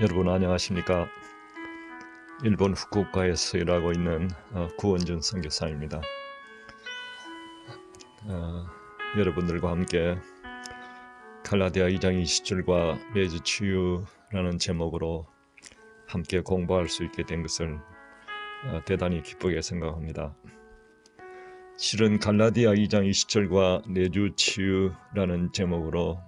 여러분 안녕하십니까? 일본 후쿠오카에서 일하고 있는 어, 구원준 선교사입니다. 어, 여러분들과 함께 갈라디아 2장 20절과 레즈 치유라는 제목으로 함께 공부할 수 있게 된 것을 어, 대단히 기쁘게 생각합니다. 실은 갈라디아 2장 20절과 내주 치유라는 제목으로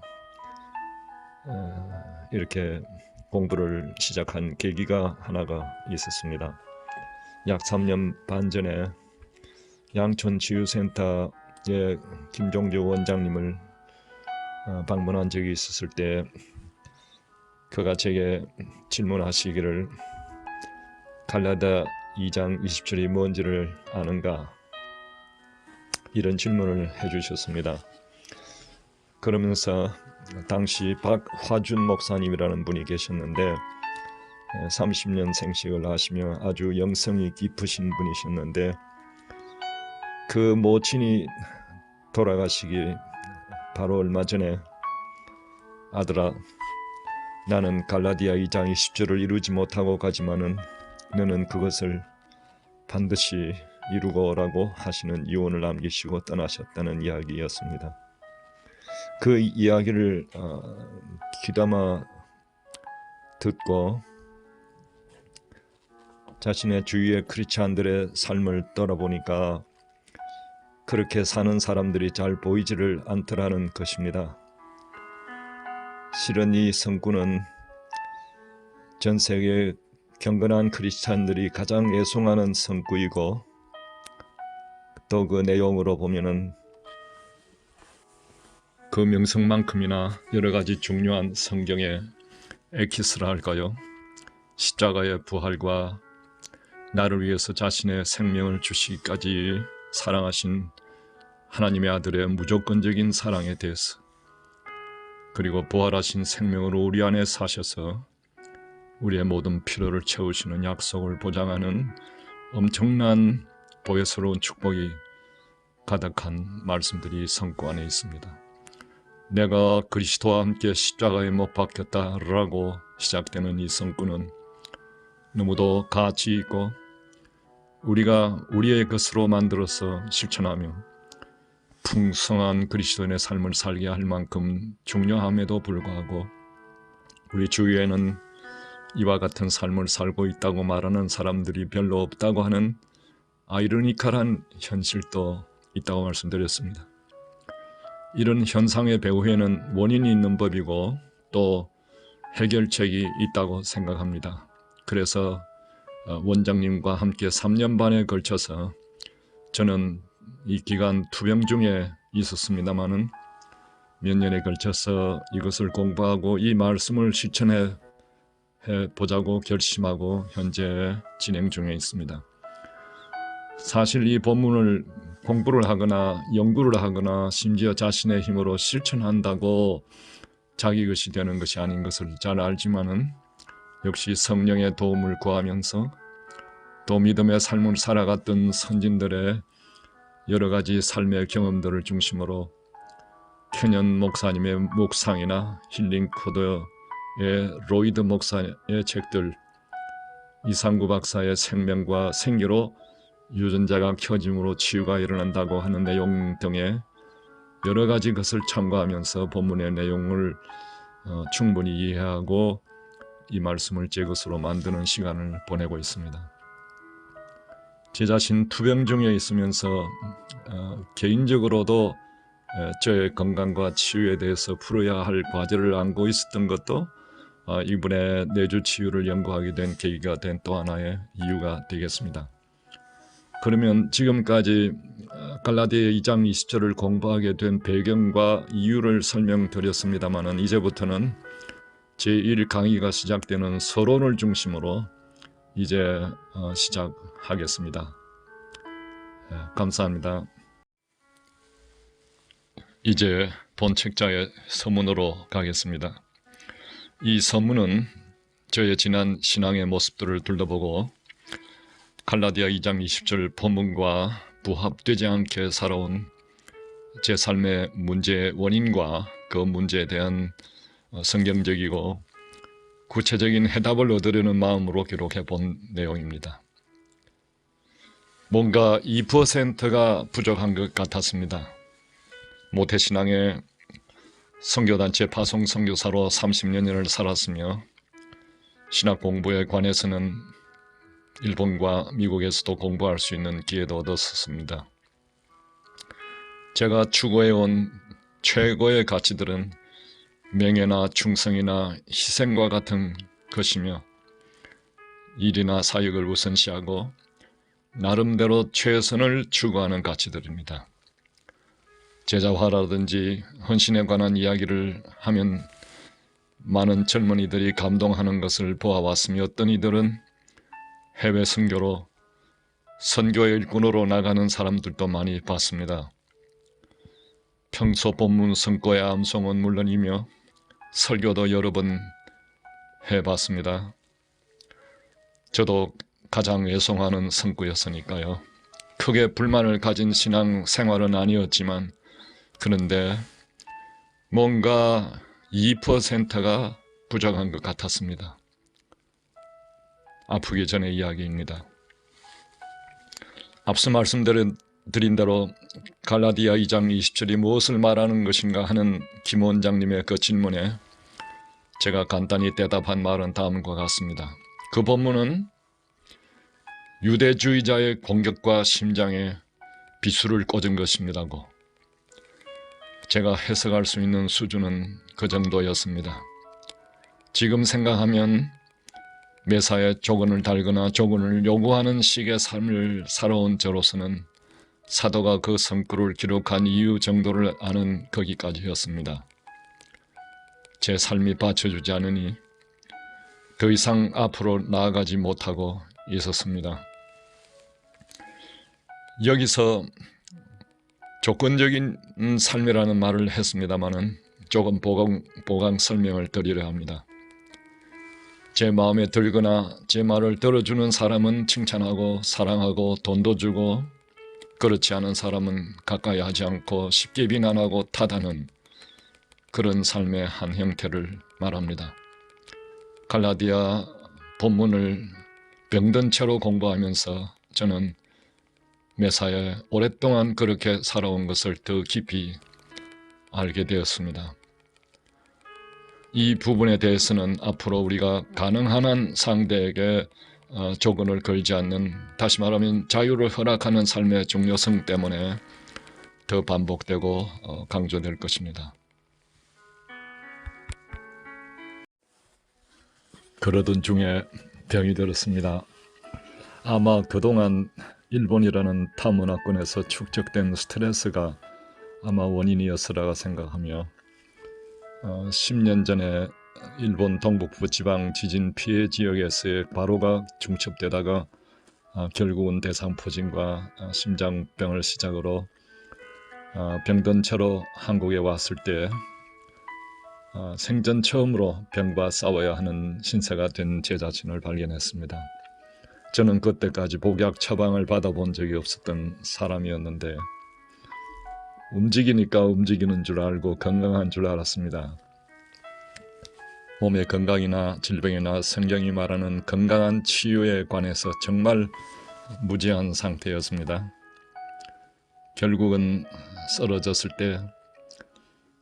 어, 이렇게 공부를 시작한 계기가 하나가 있었습니다. 약 3년 반 전에 양천치유센터의 김종주 원장님을 어, 방문한 적이 있었을 때 그가 제게 질문하시기를 갈라다 2장 20절이 뭔지를 아는가 이런 질문을 해주셨습니다. 그러면서 당시 박화준 목사님이라는 분이 계셨는데 30년 생식을 하시며 아주 영성이 깊으신 분이셨는데 그 모친이 돌아가시기 바로 얼마 전에 아들아 나는 갈라디아 2장 20절을 이루지 못하고 가지만은 너는 그것을 반드시 이루고 라고 하시는 유언을 남기시고 떠나셨다는 이야기였습니다. 그 이야기를 어, 귀담아 듣고 자신의 주위의 크리스찬들의 삶을 떠나보니까 그렇게 사는 사람들이 잘 보이지를 않더라는 것입니다. 실은 이 성구는 전 세계 경건한 크리스찬들이 가장 애송하는 성구이고 또 그 내용으로 보면은 그 명성만큼이나 여러 가지 중요한 성경의 에키스라 할까요? 십자가의 부활과 나를 위해서 자신의 생명을 주시기까지 사랑하신 하나님의 아들의 무조건적인 사랑에 대해서 그리고 부활하신 생명으로 우리 안에 사셔서 우리의 모든 필요를 채우시는 약속을 보장하는 엄청난 보혜스러운 축복이 가득한 말씀들이 성구 안에 있습니다. 내가 그리스도와 함께 십자가에 못 박혔다라고 시작되는 이 성구는 너무도 가치 있고 우리가 우리의 것으로 만들어서 실천하며 풍성한 그리스도인의 삶을 살게 할 만큼 중요함에도 불구하고 우리 주위에는 이와 같은 삶을 살고 있다고 말하는 사람들이 별로 없다고 하는 아이러니컬한 현실도 있다고 말씀드렸습니다. 이런 현상의 배후에는 원인이 있는 법이고 또 해결책이 있다고 생각합니다. 그래서 어, 원장님과 함께 3년 반에 걸쳐서 저는 이 기간 투병 중에 있었습니다마는 몇 년에 걸쳐서 이것을 공부하고 이 말씀을 실천해 보자고 결심하고 현재 진행 중에 있습니다. 사실 이 본문을 공부를 하거나 연구를 하거나 심지어 자신의 힘으로 실천한다고 자기 것이 되는 것이 아닌 것을 잘 알지만은 역시 성령의 도움을 구하면서 또 믿음의 삶을 살아갔던 선진들의 여러 가지 삶의 경험들을 중심으로 캐년 목사님의 묵상이나 힐링 코드의 로이드 목사의 책들 이상구 박사의 생명과 생기로 유전자가 켜짐으로 치유가 일어난다고 하는 내용 등의 여러 가지 것을 참고하면서 본문의 내용을 어, 충분히 이해하고 이 말씀을 제 것으로 만드는 시간을 보내고 있습니다. 제 자신 투병 중에 있으면서 어, 개인적으로도 에, 저의 건강과 치유에 대해서 풀어야 할 과제를 안고 있었던 것도 어, 이분의 내주 치유를 연구하게 된 계기가 된 또 하나의 이유가 되겠습니다. 그러면 지금까지 갈라디아 2장 20절을 공부하게 된 배경과 이유를 설명드렸습니다마는 이제부터는 제1 강의가 시작되는 서론을 중심으로 이제 어, 시작하겠습니다. 예, 감사합니다. 이제 본 책자의 서문으로 가겠습니다. 이 서문은 저의 지난 신앙의 모습들을 둘러보고 갈라디아 2장 20절 본문과 부합되지 않게 살아온 제 삶의 문제의 원인과 그 문제에 대한 어, 성경적이고 구체적인 해답을 얻으려는 마음으로 기록해 본 내용입니다. 뭔가 2%가 부족한 것 같았습니다. 모태신앙의 선교단체 파송 선교사로 30년을 살았으며 신학 공부에 관해서는 일본과 미국에서도 공부할 수 있는 기회도 얻었습니다. 제가 추구해온 최고의 가치들은 명예나 충성이나 희생과 같은 것이며 일이나 사역을 우선시하고 나름대로 최선을 추구하는 가치들입니다. 제자화라든지 헌신에 관한 이야기를 하면 많은 젊은이들이 감동하는 것을 보아왔으며 어떤 이들은 해외 선교로 선교의 일꾼으로 나가는 사람들도 많이 봤습니다. 평소 본문 성과의 암송은 물론이며 설교도 여러 번 해봤습니다. 저도 가장 애송하는 성구였으니까요. 크게 불만을 가진 신앙 생활은 아니었지만 그런데 뭔가 2%가 부족한 것 같았습니다. 아프기 전의 이야기입니다. 앞서 말씀드린 대로 갈라디아 2장 20절이 무엇을 말하는 것인가 하는 김 원장님의 그 질문에 제가 간단히 대답한 말은 다음과 같습니다. 그 본문은 유대주의자의 공격과 심장에 비수를 꽂은 것입니다고. 제가 해석할 수 있는 수준은 그 정도였습니다. 지금 생각하면 매사에 조건을 달거나 조건을 요구하는 식의 삶을 살아온 저로서는 사도가 그 성구를 기록한 이유 정도를 아는 거기까지였습니다. 제 삶이 받쳐주지 않으니 더 이상 앞으로 나아가지 못하고 있었습니다. 여기서 조건적인 삶이라는 말을 했습니다마는 조금 보강, 보강 설명을 드리려 합니다. 제 마음에 들거나 제 말을 들어주는 사람은 칭찬하고 사랑하고 돈도 주고 그렇지 않은 사람은 가까이 하지 않고 쉽게 비난하고 타다는 그런 삶의 한 형태를 말합니다. 갈라디아 본문을 병든 채로 공부하면서 저는 메사에 오랫동안 그렇게 살아온 것을 더 깊이 알게 되었습니다. 이 부분에 대해서는 앞으로 우리가 가능한 한 상대에게 어, 조건을 걸지 않는 다시 말하면 자유를 허락하는 삶의 중요성 때문에 더 반복되고 어, 강조될 것입니다. 그러던 중에 병이 들었습니다. 아마 그동안 일본이라는 타문화권에서 축적된 스트레스가 아마 원인이었으라고 생각하며 어, 10년 전에 일본 동북부 지방 지진 피해 지역에서의 과로가 중첩되다가 어, 결국은 대상포진과 어, 심장병을 시작으로 어, 병든 채로 한국에 왔을 때 어, 생전 처음으로 병과 싸워야 하는 신세가 된 제 자신을 발견했습니다. 저는 그때까지 복약 처방을 받아본 적이 없었던 사람이었는데 움직이니까 움직이는 줄 알고 건강한 줄 알았습니다. 몸의 건강이나 질병이나 성경이 말하는 건강한 치유에 관해서 정말 무지한 상태였습니다. 결국은 쓰러졌을 때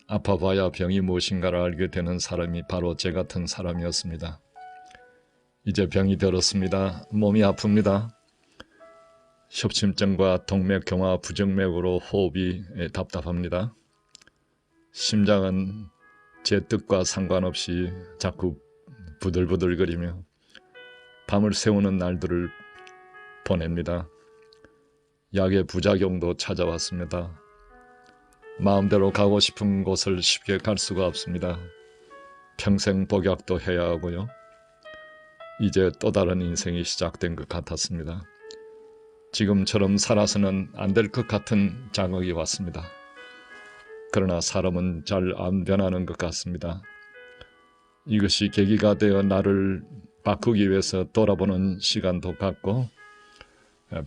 아파봐야 병이 무엇인가를 알게 되는 사람이 바로 제 같은 사람이었습니다. 이제 병이 들었습니다. 몸이 아픕니다. 협심증과 동맥 경화 부정맥으로 호흡이 답답합니다. 심장은 제 뜻과 상관없이 자꾸 부들부들거리며 밤을 새우는 날들을 보냅니다. 약의 부작용도 찾아왔습니다. 마음대로 가고 싶은 곳을 쉽게 갈 수가 없습니다. 평생 복약도 해야 하고요. 이제 또 다른 인생이 시작된 것 같았습니다. 지금처럼 살아서는 안 될 것 같은 자극이 왔습니다. 그러나 사람은 잘 안 변하는 것 같습니다. 이것이 계기가 되어 나를 바꾸기 위해서 돌아보는 시간도 갖고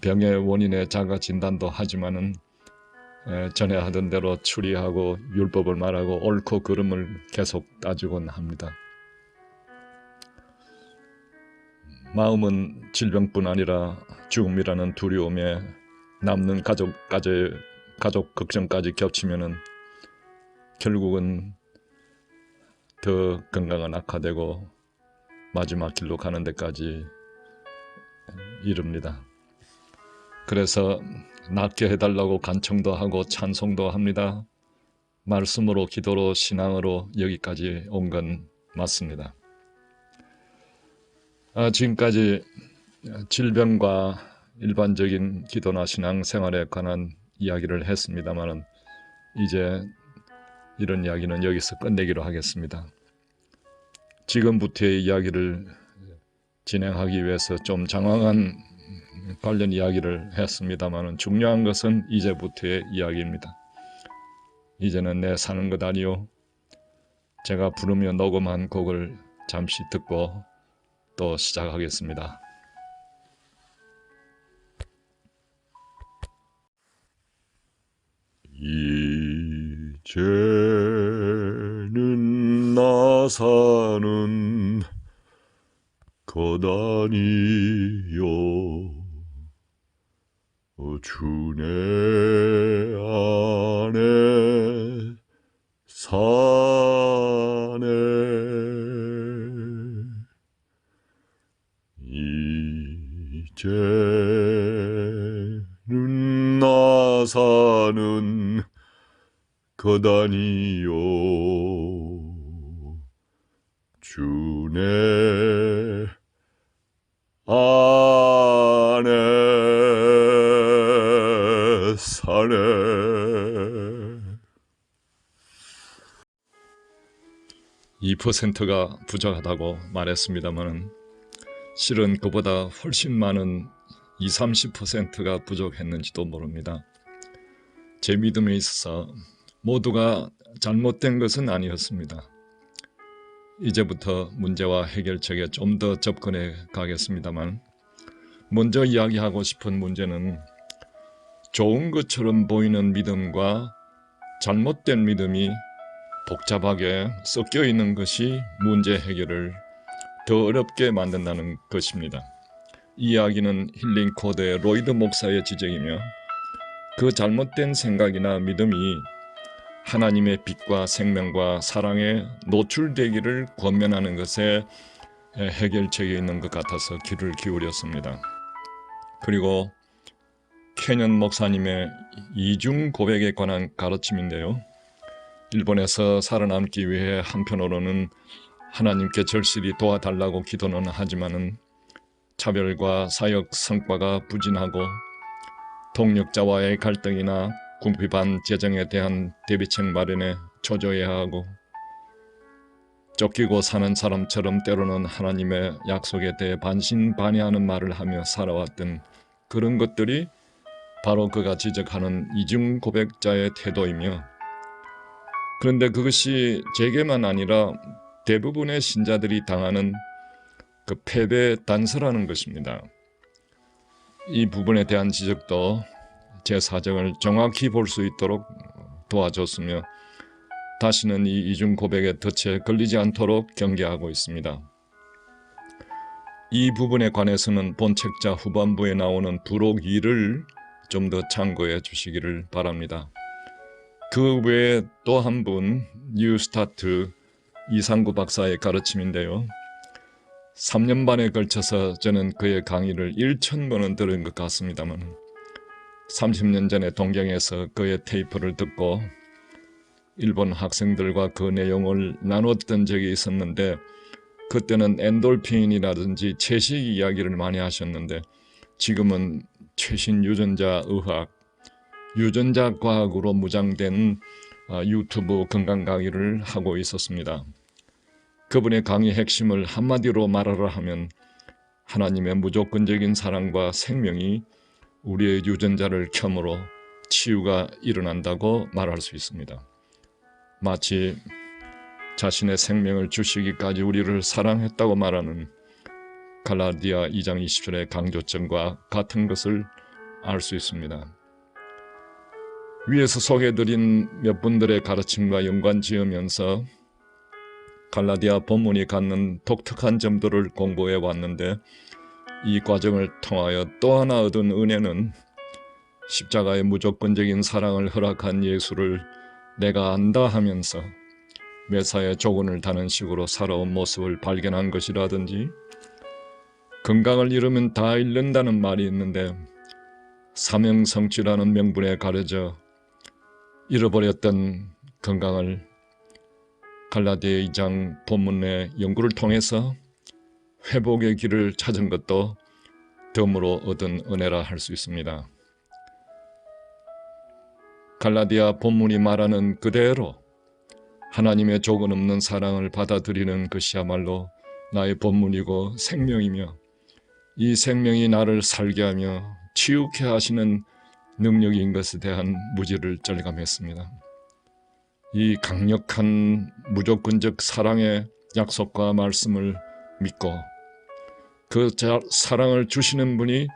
병의 원인의 자가 진단도 하지만은 전에 하던 대로 추리하고 율법을 말하고 옳고 그름을 계속 따지곤 합니다. 마음은 질병뿐 아니라 죽음이라는 두려움에 남는 가족까지 가족 걱정까지 겹치면은 결국은 더 건강은 악화되고 마지막 길로 가는 데까지 이릅니다. 그래서 낫게 해달라고 간청도 하고 찬송도 합니다. 말씀으로 기도로 신앙으로 여기까지 온 건 맞습니다. 아, 지금까지 질병과 일반적인 기도나 신앙 생활에 관한 이야기를 했습니다만은 이제 이런 이야기는 여기서 끝내기로 하겠습니다. 지금부터의 이야기를 진행하기 위해서 좀 장황한 관련 이야기를 했습니다만은 중요한 것은 이제부터의 이야기입니다. 이제는 내 사는 것 아니요. 제가 부르며 녹음한 곡을 잠시 듣고 또 시작하겠습니다. 이제는 나 사는 것 아니요 주내 것 아니요 주내 안에 사네 2%가 부족하다고 말했습니다마는 실은 그보다 훨씬 많은 20, 30%가 부족했는지도 모릅니다. 제 믿음에 있어서 모두가 잘못된 것은 아니었습니다. 이제부터 문제와 해결책에 좀 더 접근해 가겠습니다만 먼저 이야기하고 싶은 문제는 좋은 것처럼 보이는 믿음과 잘못된 믿음이 복잡하게 섞여 있는 것이 문제 해결을 더 어렵게 만든다는 것입니다. 이 이야기는 힐링 코드의 로이드 목사의 지적이며 그 잘못된 생각이나 믿음이 하나님의 빛과 생명과 사랑에 노출되기를 권면하는 것에 해결책이 있는 것 같아서 귀를 기울였습니다. 그리고 캐년 목사님의 이중 고백에 관한 가르침인데요. 일본에서 살아남기 위해 한편으로는 하나님께 절실히 도와달라고 기도는 하지만은 차별과 사역 성과가 부진하고 동력자와의 갈등이나 궁핍한 재정에 대한 대비책 마련에 초조해야 하고 쫓기고 사는 사람처럼 때로는 하나님의 약속에 대해 반신반의하는 말을 하며 살아왔던 그런 것들이 바로 그가 지적하는 이중 고백자의 태도이며 그런데 그것이 제게만 아니라 대부분의 신자들이 당하는 그 패배 단서라는 것입니다. 이 부분에 대한 지적도 제 사정을 정확히 볼 수 있도록 도와줬으며 다시는 이 이중 고백의 덫에 걸리지 않도록 경계하고 있습니다. 이 부분에 관해서는 본 책자 후반부에 나오는 부록 2를 좀 더 참고해 주시기를 바랍니다. 그 외에 또 한 분 뉴스타트 이상구 박사의 가르침인데요. 3년 반에 걸쳐서 저는 그의 강의를 1천 번은 들은 것 같습니다만 30년 전에 동경에서 그의 테이프를 듣고 일본 학생들과 그 내용을 나눴던 적이 있었는데 그때는 엔돌핀이라든지 채식 이야기를 많이 하셨는데 지금은 최신 유전자 의학, 유전자 과학으로 무장된 아, 유튜브 건강 강의를 하고 있었습니다. 그분의 강의 핵심을 한마디로 말하라 하면 하나님의 무조건적인 사랑과 생명이 우리의 유전자를 켬으로 치유가 일어난다고 말할 수 있습니다. 마치 자신의 생명을 주시기까지 우리를 사랑했다고 말하는 갈라디아 2장 20절의 강조점과 같은 것을 알 수 있습니다. 위에서 소개해드린 몇 분들의 가르침과 연관 지으면서 갈라디아 본문이 갖는 독특한 점들을 공부해 왔는데 이 과정을 통하여 또 하나 얻은 은혜는 십자가의 무조건적인 사랑을 허락한 예수를 내가 안다 하면서 매사에 조건을 다는 식으로 살아온 모습을 발견한 것이라든지 건강을 잃으면 다 잃는다는 말이 있는데 사명성취라는 명분에 가려져 잃어버렸던 건강을 갈라디아 2장 본문의 연구를 통해서 회복의 길을 찾은 것도 덤으로 얻은 은혜라 할 수 있습니다. 갈라디아 본문이 말하는 그대로 하나님의 조건 없는 사랑을 받아들이는 것이야말로 나의 본문이고 생명이며 이 생명이 나를 살게 하며 치유케 하시는 능력인 것에 대한 무지를 절감했습니다. 이 강력한 무조건적 사랑의 약속과 말씀을 믿고 그 사랑을 주시는 분이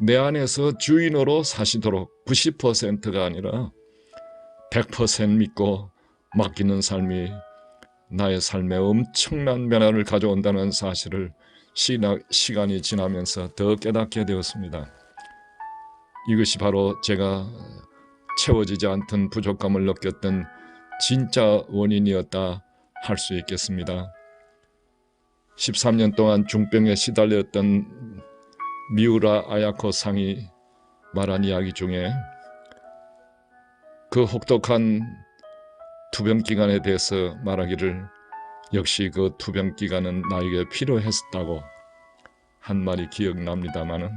내 안에서 주인으로 사시도록 90%가 아니라 100% 믿고 맡기는 삶이 나의 삶에 엄청난 변화를 가져온다는 사실을 시간이 지나면서 더 깨닫게 되었습니다. 이것이 바로 제가 채워지지 않던 부족감을 느꼈던 진짜 원인이었다 할 수 있겠습니다. 13년 동안 중병에 시달렸던 미우라 아야코 상이 말한 이야기 중에 그 혹독한 투병 기간에 대해서 말하기를 역시 그 투병 기간은 나에게 필요했다고 한 말이 기억납니다마는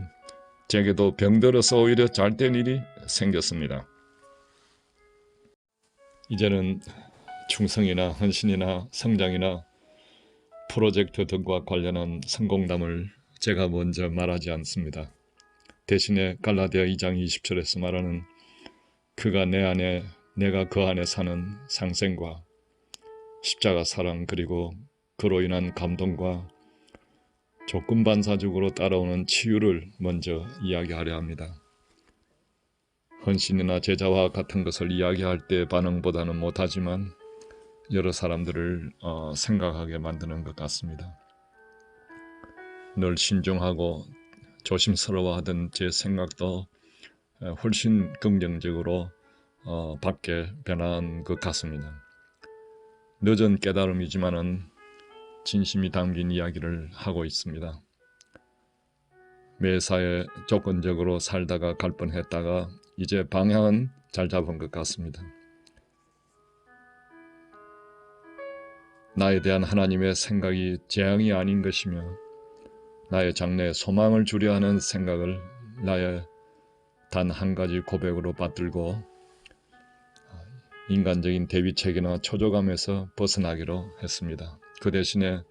제게도 병들어서 오히려 잘 된 일이 생겼습니다. 이제는 충성이나 헌신이나 성장이나 프로젝트 등과 관련한 성공담을 제가 먼저 말하지 않습니다. 대신에 갈라디아 2장 20절에서 말하는 그가 내 안에 내가 그 안에 사는 상생과 십자가 사랑 그리고 그로 인한 감동과 조건 반사적으로 따라오는 치유를 먼저 이야기하려 합니다. 헌신이나 제자와 같은 것을 이야기할 때 반응보다는 못하지만 여러 사람들을 어, 생각하게 만드는 것 같습니다. 늘 신중하고 조심스러워하던 제 생각도 훨씬 긍정적으로 어, 밖에 변한 것 같습니다. 늦은 깨달음이지만은 진심이 담긴 이야기를 하고 있습니다. 매사에 조건적으로 살다가 갈 뻔했다가 이제 방향은 잘 잡은 것 같습니다. 나에 대한 하나님의 생각이 재앙이 아닌 것이며 나의 장래에 소망을 주려 하는 생각을 나의 단 한 가지 고백으로 받들고 인간적인 대비책이나 초조감에서 벗어나기로 했습니다. 그 대신에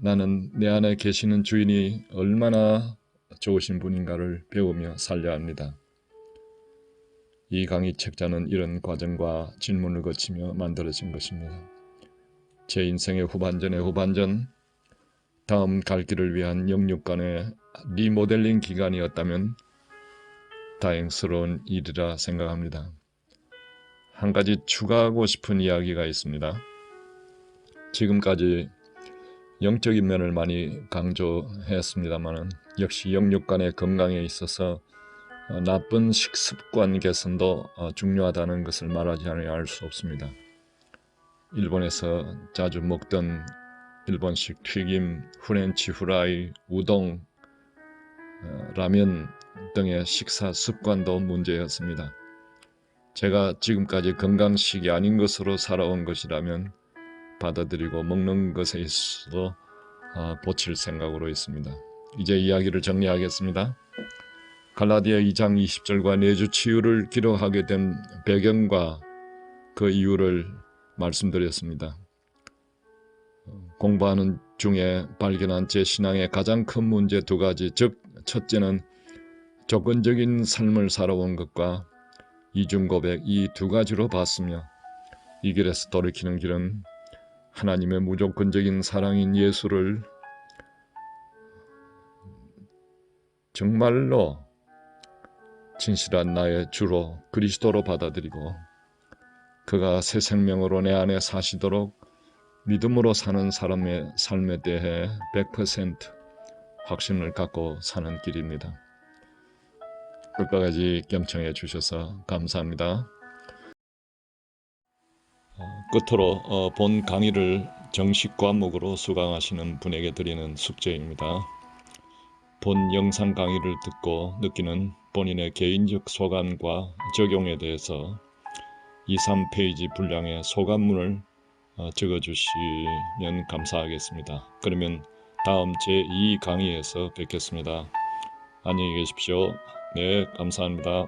나는 내 안에 계시는 주인이 얼마나 좋으신 분인가를 배우며 살려 합니다. 이 강의 책자는 이런 과정과 질문을 거치며 만들어진 것입니다. 제 인생의 후반전의 후반전, 다음 갈 길을 위한 영육간의 리모델링 기간이었다면 다행스러운 일이라 생각합니다. 한 가지 추가하고 싶은 이야기가 있습니다. 지금까지 영적인 면을 많이 강조했습니다만 역시 영육간의 건강에 있어서 어, 나쁜 식습관 개선도 어, 중요하다는 것을 말하지 않아야 할 수 없습니다. 일본에서 자주 먹던 일본식 튀김, 후렌치 후라이, 우동, 어, 라면 등의 식사 습관도 문제였습니다. 제가 지금까지 건강식이 아닌 것으로 살아온 것이라면 받아들이고 먹는 것에 있어 고칠 생각으로 있습니다. 이제 이야기를 정리하겠습니다. 갈라디아 2장 20절과 내주 치유를 기록하게 된 배경과 그 이유를 말씀드렸습니다. 공부하는 중에 발견한 제 신앙의 가장 큰 문제 두 가지, 즉 첫째는 조건적인 삶을 살아온 것과 이중 고백 이 두 가지로 봤으며 이 길에서 돌이키는 길은 하나님의 무조건적인 사랑인 예수를 정말로 진실한 나의 주로 그리스도로 받아들이고 그가 새 생명으로 내 안에 사시도록 믿음으로 사는 사람의 삶에 대해 100% 확신을 갖고 사는 길입니다. 끝까지 경청해 주셔서 감사합니다. 어, 끝으로 어, 본 강의를 정식 과목으로 수강하시는 분에게 드리는 숙제입니다. 본 영상 강의를 듣고 느끼는 본인의 개인적 소감과 적용에 대해서 2, 3페이지 분량의 소감문을 어, 적어주시면 감사하겠습니다. 그러면 다음 제2 강의에서 뵙겠습니다. 안녕히 계십시오. 네, 감사합니다.